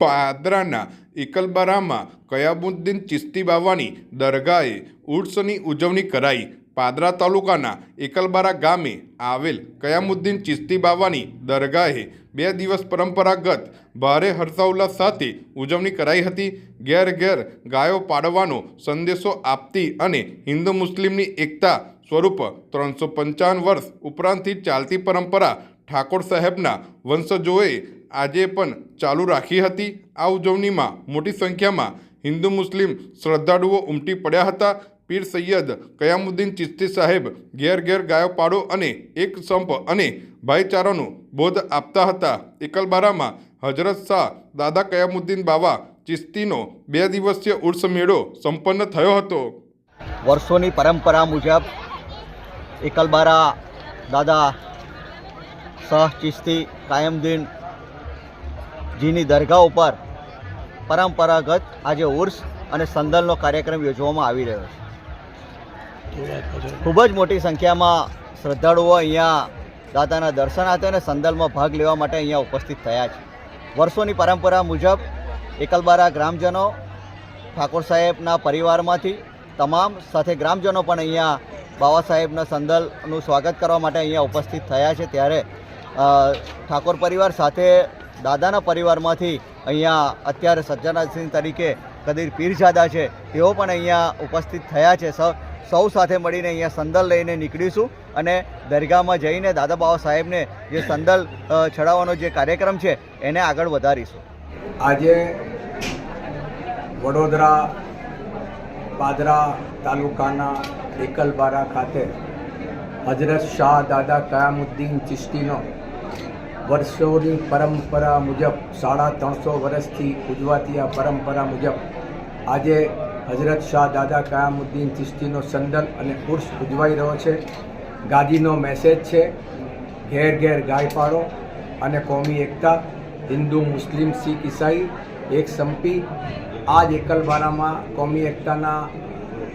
પાદરાના એકલબારામાં કયામુદ્દીન ચિસ્તી બાવાની દરગાહે ઉર્સની ઉજવણી કરાઈ. પાદરા તાલુકાના એકલબારા ગામે આવેલ કયામુદ્દીન ચિસ્તી બાવાની દરગાહે બે દિવસ પરંપરાગત ભારે હર્ષોલ્લાસ સાથે ઉજવણી કરાઈ હતી. ઘેર ઘેર ગાયો પાડવાનો સંદેશો આપતી અને હિન્દુ મુસ્લિમની એકતા સ્વરૂપ ત્રણસો પંચાવન વર્ષ ઉપરાંતથી ચાલતી પરંપરા ઠાકોર સાહેબના વંશજોએ આજે પણ ચાલુ રાખી હતી. આ ઉજવણીમાં મોટી સંખ્યામાં હિન્દુ મુસ્લિમ શ્રદ્ધાળુઓ ઉમટી પડ્યા હતા. પીર સૈયદ કયામુદ્દીન ચિસ્તી સાહેબ ઘેર ઘેર ગાયો પાડો અને એક સંપ અને ભાઈચારાનો બોધ આપતા હતા. એકલબારામાં હજરત શાહ દાદા કયામુદ્દીન બાવા ચિસ્તીનો બે દિવસીય ઉર્સ મેળો સંપન્ન થયો હતો. વર્ષોની પરંપરા મુજબ એકલબારા દાદા શાહ ચિશ્તી કાયમદીન જીની દરગાહ ઉપર પરંપરાગત આજે ઉર્સ અને સંદલનો કાર્યક્રમ યોજવામાં આવી રહ્યો છે. ખૂબ જ મોટી સંખ્યામાં શ્રદ્ધાળુઓ અહીંયા દાદાના દર્શનાર્થે અને સંદલમાં ભાગ લેવા માટે અહીંયા ઉપસ્થિત થયા છે. વર્ષોની પરંપરા મુજબ એકલબારા ગ્રામજનો ઠાકોર સાહેબના પરિવારમાંથી તમામ સાથે ગ્રામજનો પણ અહીંયા બાબા સાહેબના સંદલનું સ્વાગત કરવા માટે અહીંયા ઉપસ્થિત થયા છે. ત્યારે ઠાકોર પરિવાર સાથે દાદાના પરિવારમાંથી અહીંયા અત્યારે સજ્જનાસિંહ તરીકે કદીર પીરજાદા છે, તેઓ પણ અહીંયા ઉપસ્થિત થયા છે. સૌ સૌ સાથે મળીને અહીંયા સંદલ લઈને નીકળીશું અને દરગાહમાં જઈને દાદા બાબા સાહેબને જે સંદલ ચડાવવાનો જે કાર્યક્રમ છે, એને આગળ વધારીશું. આજે વડોદરા, પાદરા તાલુકાના એકલબારા ખાતે હજરત શાહ દાદા કયામુદ્દીન ચિશ્તીનો વર્ષોની પરંપરા મુજબ, સાડા ત્રણસો વર્ષથી ઉજવાતી આ પરંપરા મુજબ, આજે હજરત શાહ દાદા કયામુદ્દીન ચિશ્તીનો સંદન અને ઉર્સ ઉજવાઈ રહ્યો છે. ગાદીનો મેસેજ છે, ઘેર ઘેર ગાય પાડો અને કોમી એકતા, હિન્દુ, મુસ્લિમ, શીખ, ઈસાઈ, એક સંપી આ જ એકલબારામાં કોમી એકતાના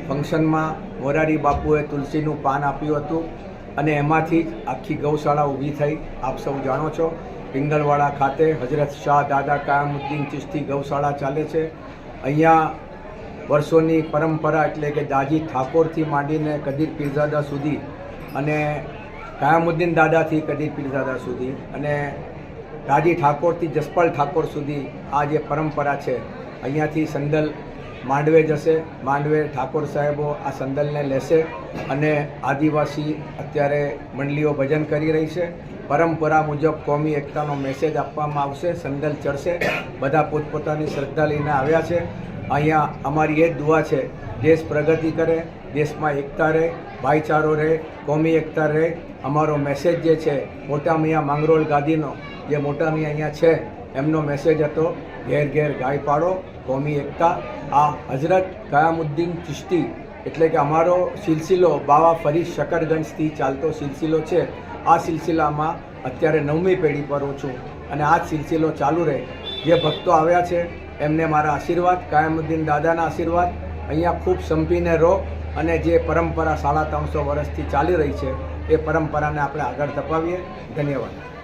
ફંક્શનમાં મોરારી બાપુએ તુલસીનું પાન આપ્યું હતું. અને એમાંથી જ આખી ગૌશાળા ઊભી થઈ. આપ સૌ જાણો છો, પિંગલવાડા ખાતે હજરત શાહ દાદા કાયમુદ્દીન ચિશ્તી ગૌશાળા ચાલે છે. અહીંયા વર્ષોની પરંપરા એટલે કે દાજી ઠાકોરથી માંડીને કદીર પીરઝાદા સુધી અને કાયમુદ્દીન દાદાથી કદીર પીરઝાદા સુધી અને દાજી ઠાકોરથી જસપાલ ઠાકોર સુધી આ જે પરંપરા છે, અહીંયાથી સંદલ માંડવે જશે. માંડવે ઠાકોર સાહેબો આ સંદલને લેશે અને આદિવાસી અત્યારે મંડળીઓ ભજન કરી રહી છે. પરંપરા મુજબ કોમી એકતાનો મેસેજ આપવામાં આવશે. સંદલ ચડશે. બધા પોતપોતાની શ્રદ્ધા લઈને આવ્યા છે. અહીંયા અમારી એ જ દુઆ છે. દેશ પ્રગતિ કરે, દેશમાં એકતા રહે, ભાઈચારો રહે, કોમી એકતા રહે. અમારો મેસેજ જે છે, મોટા મિયા માંગરોળ ગાદીનો, જે મોટા મિયા અહીંયા છે, એમનો મેસેજ હતો, ઘેર ઘેર ગાય પાડો, કોમી એકતા આ હજરત કયામુદ્દીન ચિશ્તી એટલે કે અમારો સિલસિલો બાવા ફરી શકરગંજથી ચાલતો સિલસિલો છે. આ સિલસિલામાં અત્યારે નવમી પેઢી પર હું છું અને આ સિલસિલો ચાલુ રહે. જે ભક્તો આવ્યા છે, એમને મારા આશીર્વાદ, કાયમુદ્દીન દાદાના આશીર્વાદ, અહીંયા ખૂબ સંપીને રહો અને જે પરંપરા સાડા ત્રણસો વર્ષથી ચાલી રહી છે, એ પરંપરાને આપણે આગળ ધપાવીએ. ધન્યવાદ.